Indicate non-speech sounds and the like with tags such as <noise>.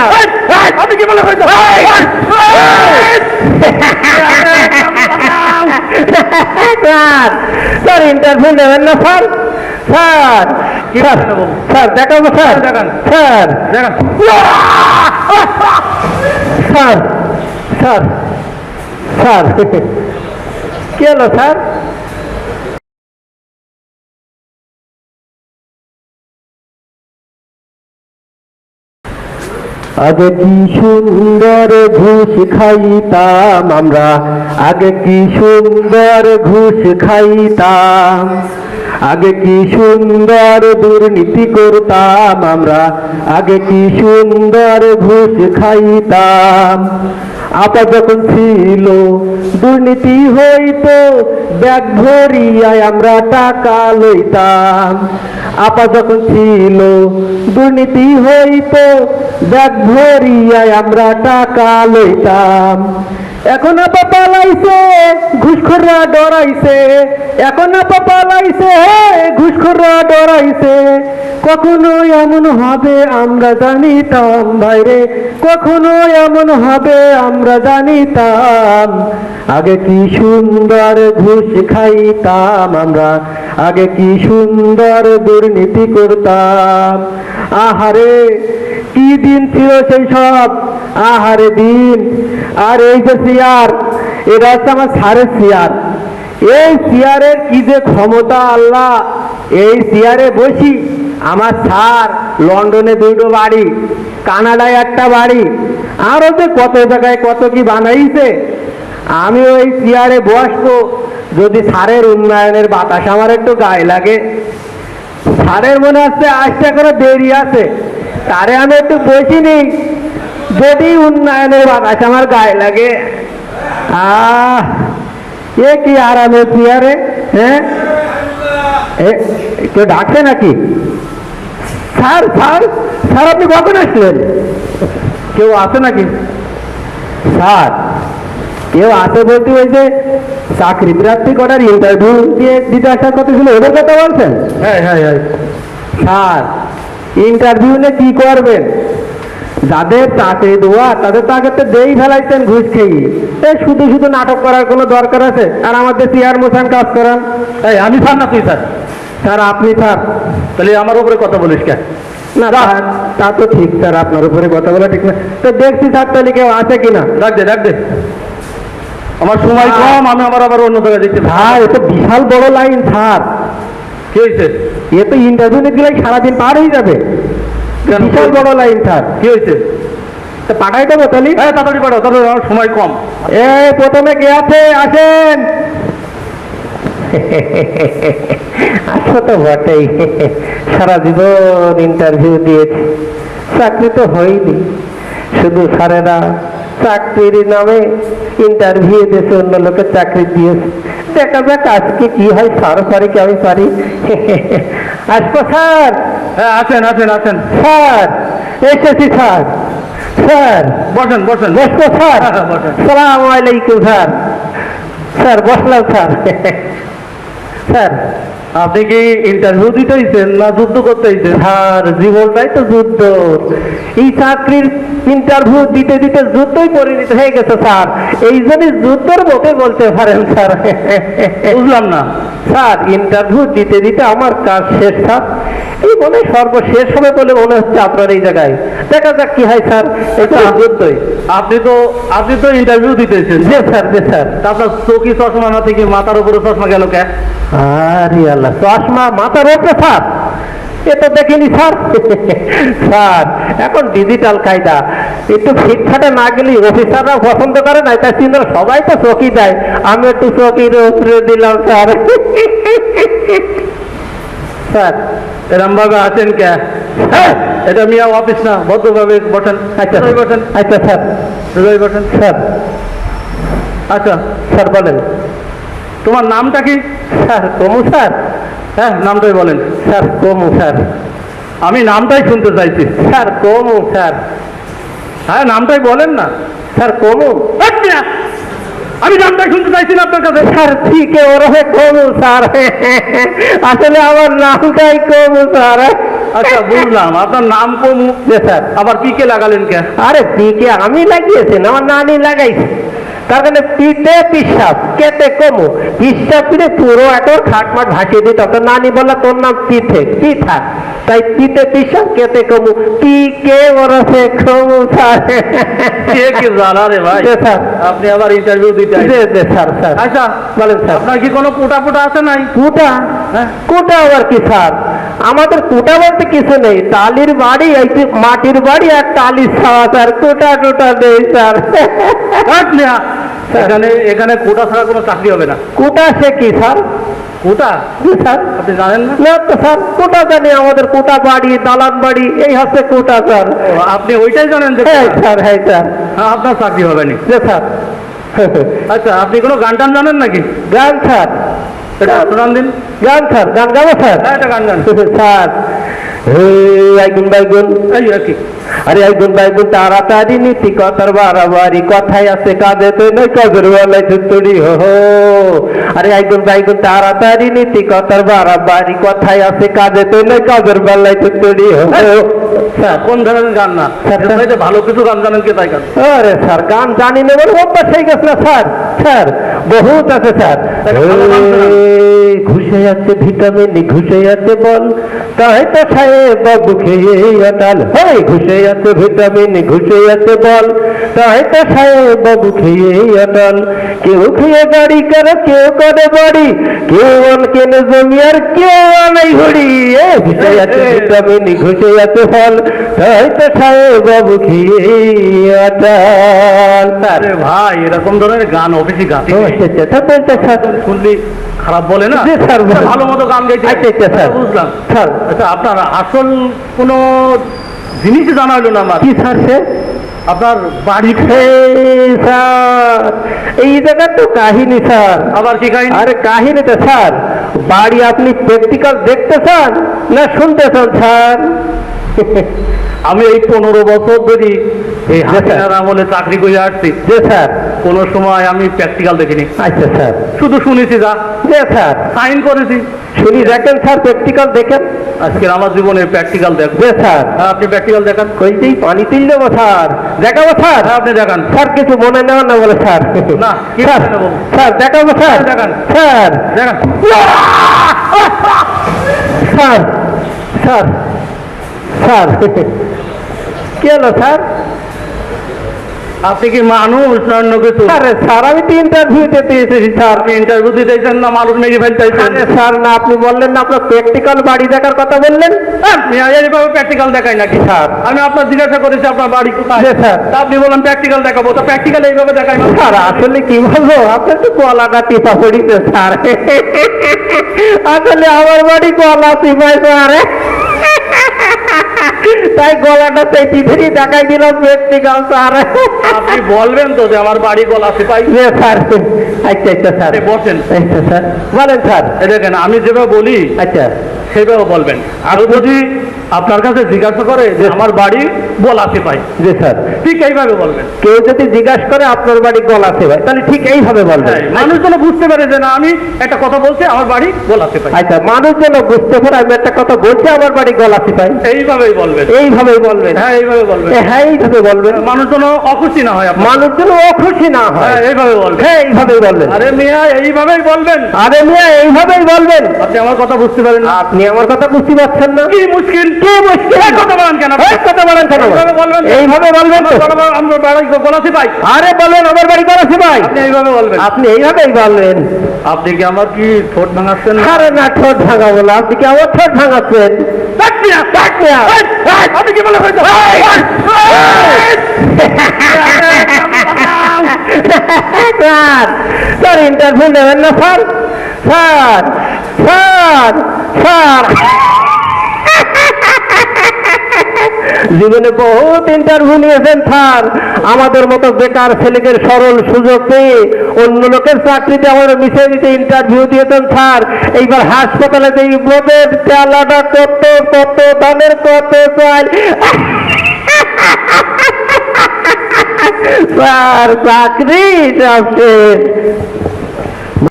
না আপনি কি করেন স্যার স্যার ইন্টারভিউ নেবেন না স্যার স্যার স্যার দেখাবো sir sir sir sir sir কি হলো, স্যার? আগে কি সুন্দর ঘুষ খাইতাম আমরা? আগে কি সুন্দর ঘুষ খাইতাম? আগে কি সুন্দর দুর্নীতি করতাম আমরা? আগে কি সুন্দর ঘুষ খাইতাম? আপা যখন ছিল, দুর্নীতি হইতো, ব্যাগ ভরিয়ায় আমরা টাকা লইতাম। আপা যখন ছিল, দুর্নীতি হইতো, ব্যাগ ভরিয়ায় আমরা টাকা লইতাম। এখন আপা পালাইছে, ঘুষখোররা ডরাইছে। এখন আপা পালাইছে ঘুষখোররা ডরাইছে। কখনো এমন হবে, আমরা জানিতাম, ভাইরে। কখনো এমন হবে, আমরা জানিতাম। আগে কি সুন্দর ঘুষ খাইতাম আমরা? আগে কি সুন্দর দুর্নীতি করতাম? আহারে, কি দিন ছিল সেই সব? আহারে দিন। আর এই যে চেয়ার, এটা হচ্ছে আমার সারের চেয়ার। এই চেয়ারের কি যে ক্ষমতা আল্লাহ? এই চেয়ারে বসি আমার স্যার, লন্ডনে দুটো বাড়ি, কানাডায় একটা বাড়ি আরও যে কত জায়গায় কত কি বানাইছে। আমি ওই চেয়ারে বসবো, যদি স্যারের উন্নয়নের বাতাস আমার একটু গায়ে লাগে। স্যারের মনে হচ্ছে আসতে করে দেরি আছে, তারে আমি একটু বসিনি। যদি উন্নয়নের বাতাস আমার গায়ে লাগে। আহ এ কি আরামে চেয়ারে হ্যাঁ এ, কেউ ডাকছে নাকি? স্যার স্যার স্যার আপনি কখন আসলেন? কেউ আছে নাকি? স্যার কেউ আছে বলতে ওই যে চাকরি প্রার্থী করার ইন্টারভিউ দিয়ে দিতে আসার কথা ছিল ওদের কথা বলছেন? হ্যাঁ হ্যাঁ হ্যাঁ। স্যার ইন্টারভিউ নিয়ে কি করবেন? যাদের চাকরি দেওয়া তাদের তো আগে তো দেই ফেলাইতেন ঘুষ খেয়ে। এই শুধু শুধু নাটক করার কোনো দরকার আছে? আর আমাদের চেয়ার মোশান কাজ করান। এই আমি স্যার না তুই স্যার? স্যার আপনি স্যার। তাহলে আমার উপরে কথা বলিস কে না তা- তা ঠিক স্যার আপনার উপরে কথা বলা ঠিক না। তো দেখছি স্যার তাহলে কেউ আছে কিনা? ডাক দে ডাক দে। আমার সময়। কম আমি আবার আবার অন্য জায়গায় দেখতে স্যার এ তো বিশাল বড় লাইন স্যার। কি হয়েছে এ তো ইন্টারভিউ নিতে গেলে সারাদিন পার হয়ে যাবে। কেন? বিশাল বড় লাইন স্যার কি হয়েছে? তো পাঠাই দেবো তাহলে? হ্যাঁ তাড়াতাড়ি পাঠাও তাহলে আমার সময় কম। এ প্রথমে কে আছে আসেন। আচ্ছা তো বটেই। সারা জীবন ইন্টারভিউ দিয়েছি। চাকরি তো হয়নি। শুধু স্যারেরা চাকরির নামে ইন্টারভিউ দিয়েছে অন্য লোকের চাকরি দিয়েছে। দেখা যাক আজকে কি হয় স্যার পারি কি আমি পারি <laughs> আসব স্যার। হ্যাঁ আছেন আছেন আছেন। স্যার এসেছি স্যার। স্যার বসেন বসেন। বসবো স্যার। হ্যাঁ, বসেন। সালাম আলাইকুম স্যার। স্যার বসলাম স্যার। <laughs> স্যার আপনি কি ইন্টারভিউ দিতে হইছেন না যুদ্ধ করতে হইছেন স্যার জীবনটাই তো যুদ্ধ। এই চাকরির ইন্টারভিউ দিতে দিতে যুদ্ধই পরিণত হয়ে গেছে স্যার। এই জন্যই যুদ্ধের মতে বলতে পারেন স্যার। বুঝলাম না। স্যার ইন্টারভিউ দিতে দিতে আমার কাজ শেষ স্যার। হয় সর্বশেষ হবে বলে মনে হচ্ছে আপনার এই জায়গায়। দেখা যাক কি হয় স্যার। এটা যুদ্ধই আপনি তো আপনি তো ইন্টারভিউ দিতেছেন। জি স্যার জি স্যার। তা আপনার চোখি চশমা না থেকে মাথার উপরে চশমা গেল কে? আরে আল্লাহ চশমা মাথার উপরে স্যার? এ তো দেখিনি স্যার। স্যার এখন ডিজিটাল কায়দা। একটু ফিটফাটে না গেলে অফিসাররা পছন্দ করে না তাই চিন্তা সবাই তো চকি দেয়। আমি একটু চকির উপরে দিলাম স্যার। স্যার এরম আছেন কে? হ্যাঁ, এটা মিয়া অফিস না ভদ্রভাবে বসেন। আচ্ছা বসেন। আচ্ছা স্যার। সোজাই বসেন। স্যার। আচ্ছা স্যার বলেন। তোমার নামটা কি? স্যার কমু স্যার। হ্যাঁ নামটাই বলেন। স্যার কমু স্যার। আমি নামটাই শুনতে চাইছি। স্যার কমু স্যার। হ্যাঁ নামটাই বলেন না। স্যার কমু। আমি নামটাই শুনতে চাইছি আপনার কাছে। স্যার ঠিক ওরফে কমু স্যার। আসলে আমার নামটাই কমু স্যার। আচ্ছা বুঝলাম। আপনার নাম কমু। স্যার। আবার পিকে লাগালেন কে? আরে পিকে আমি লাগিয়েছি আমার নানি লাগাইছে। তার কারণে পিতে পিসাব কেতে কমু। পিসাব পিঠে পুরো এত খাটমাট ভাসিয়ে দিত তো নানি বললা তোর নাম পিঠে পিঠা। তাই পিতে পিসাব কেতে কমু। পিকে ওরসে কমু স্যার। কে কি জানা রে ভাই? স্যার। আপনি আবার ইন্টারভিউ দিতে জি, স্যার স্যার। আচ্ছা বলেন স্যার। আপনার কি কোনো কোটা ফোটা আছে নাই? কুটা? হ্যাঁ? আবার কি স্যার? আমাদের কুটা বলতে কিছু নেই। টালির বাড়ি এই মাটির বাড়ি আর টালির ছাওয়া স্যার কুটা টুটা নেই স্যার। এখানে এখানে কোটা ছাড়া কোনো চাকরি হবে না। কোটা সে কি স্যার? কোটা? স্যার। আপনি জানেন না? তো স্যার কোটা জানি আমাদের কোটা বাড়ি দালান বাড়ি এই হচ্ছে কোটা স্যার। আপনি ওইটাই জানেন যে হ্যাঁ স্যার হ্যাঁ স্যার। হ্যাঁ, আপনার চাকরি হবে না। যে স্যার। আচ্ছা আপনি কোনো গান টান জানেন নাকি? গান স্যার। এটা শোনান দিন। গান স্যার গান গাবো স্যার? হ্যাঁ এটা গান গান। স্যার। আইগুন বাইগুন আর আইগুন বাইগুন তাড়াতাড়ি নীতি কথার বাড়াবাড়ি কথাই আছে কাজে তো নয় কাজের বেলায় তুড়ি হো। আরে আইগুন বাইগুন তাড়াতাড়ি নীতি কথার বাড়াবাড়ি কথাই আছে কাজে তো নয় কাজের বেলায় তুড়ি হো। কোন ধরনের গান না? ভালো কিছু গান জানেন কে তাই গান? আরে স্যার গান জানি না বলে অভ্যাস হয়ে গেছে না স্যার। স্যার বহুত আছে স্যার। ঘুষে আছে ভিটামিন ঘুষে আছে বল। তাই তো সাহেব বাবু খেয়ে আটাল। হয় ঘুষে আছে ভিটামিন ঘুষে আছে বল। তাই তো সাহেব বাবু খেয়ে আটাল। কেউ খেয়ে গাড়ি করে কেউ করে বাড়ি? কেউ অন কেনে জমি আর কেউ আনাই ঘড়ি এ ঘুষে আছে ভিটামিন ঘুষে আছে ফল। তাই তো সাহেব বাবু খেয়ে আরে ভাই এরকম ধরনের গান অফিসে গাতে আচ্ছা, আচ্ছা, স্যার, বলতে স্যার শুনলি খারাপ বলে না? জি, স্যার, ভালো মতো গান গাইতে আচ্ছা, আচ্ছা, স্যার। বুঝলাম। স্যার। আচ্ছা আপনার আসল কোনো জিনিসই জানা হলো না আমার? কি স্যার সে? আপনার বাড়ি? স্যার এই জায়গা তো কাহিনী স্যার। আবার কি কাহিনী? আরে কাহিনীতে স্যার বাড়ি আপনি প্র্যাকটিক্যাল দেখতে চান না শুনতে চান স্যার? আমি এই পনেরো বছর ধরে এই। হাসিনার আমলে চাকরি করে আসছি। যে স্যার কোনো সময় আমি প্র্যাকটিক্যাল দেখিনি। আচ্ছা স্যার শুধু শুনেছি যা। যে স্যার সাইন করেছি। শুনি দেখেন স্যার প্র্যাকটিক্যাল দেখেন। আজকে আমার জীবনে প্র্যাকটিক্যাল দেখব যে স্যার আপনি প্র্যাকটিক্যাল দেখান। কইতেই পানি তুল দেবো স্যার দেখাবো স্যার আপনি দেখান। স্যার কিছু মনে নেওয়া না বলে স্যার না, কি স্যার? স্যার দেখাবো স্যার দেখান। স্যার দেখান। স্যার স্যার স্যার কি হলো স্যার আপনি কি মানুষ? না অন্য কিছু আরে স্যার আমি তো ইন্টারভিউ দিতে এসেছি স্যার। আপনি ইন্টারভিউ দিতে চাইছেন না মানুষ মেরে ফেলতেছেন? স্যার না আপনি বললেন না আপনার প্র্যাকটিক্যাল বাড়ি দেখার কথা বললেন। আপনি এইভাবে প্র্যাকটিক্যাল দেখাই নাকি? স্যার। আমি আপনার জিজ্ঞাসা করেছি আপনার বাড়ি কোথায়? স্যার। আপনি বললেন প্র্যাকটিক্যাল দেখাবো। তো প্র্যাকটিক্যাল এইভাবে দেখাই না স্যার আসলে কি বলব? আপনার তো গলাটা টিপা পড়িতে স্যার। আসলে আমার বাড়ি গলা টিপাই স্যার। তাই গলাটা সেই টিফিনি দেখাই দিলাম গাও স্যার। আপনি বলবেন তো যে আমার বাড়ি গলা সিপাই স্যার আচ্ছা আচ্ছা স্যার। বসেন। আচ্ছা স্যার। বলেন স্যার। দেখেন আমি যেভাবে বলি আচ্ছা। সেভাবে বলবেন। আর যদি আপনার কাছে জিজ্ঞাসা করে যে আমার বাড়ি গলা সিপাই জি স্যার। ঠিক এইভাবে বলবেন। কেউ যদি জিজ্ঞাসা করে আপনার বাড়ি গলাতে ভাই তাহলে ঠিক এইভাবে বলবেন। হ্যাঁ, মানুষ যেন বুঝতে পারে যে না আমি একটা কথা বলছি আমার বাড়ি গলা সিপাই আচ্ছা মানুষ যেন বুঝতে পারে আমি একটা কথা বলছি আমার বাড়ি গলাতে পাই এইভাবেই বলবেন। এইভাবে বলবেন। হ্যাঁ এইভাবে বলবেন। হ্যাঁ এইভাবে বলবেন। মানুষ যেন অখুশি না হয় মানুষ যেন অখুশি না হয়। হ্যাঁ এইভাবে বলবেন। হ্যাঁ এইভাবেই বলবেন। আরে মিয়া এইভাবেই বলবেন। আরে মিয়া এইভাবেই বলবেন। আপনি আমার কথা বুঝতে পারেন না। আপনি আমার কথা বুঝতে পারছেন না। কি মুশকিল। কি মুশকিল কথা বলেন কেন? কথা বলেন কেন? এইভাবে বলবেন এইভাবে বলবেন তো? আমার বাড়ি গলা সিপাই আরে বলেন আমার বাড়ি ভাই। আপনি এইভাবে বলবেন। আপনি এইভাবেই বলবেন আপনি কি আমার কি ঠোঁট ভাঙাচ্ছেন? আরে না ঠোঁট ভাঙাবো না। আপনি কি আমার ঠোঁট ভাঙাচ্ছেন? আপনি কি বলে স্যার ইন্টারভিউ নেবেন না স্যার? Sir sir sir. জীবনে বহুত ইন্টারভিউ নিয়েছেন, স্যার। আমাদের মতো বেকার ছেলেদের সরল সুযোগ পেয়ে অন্য লোকের চাকরিতে আমাদের মিশে দিতে ইন্টারভিউ দিয়েছেন, স্যার। এইবার হাসপাতালে যে বোধের চালাটা কত কত দানের কত চাল। <laughs> স্যার চাকরি শেষ।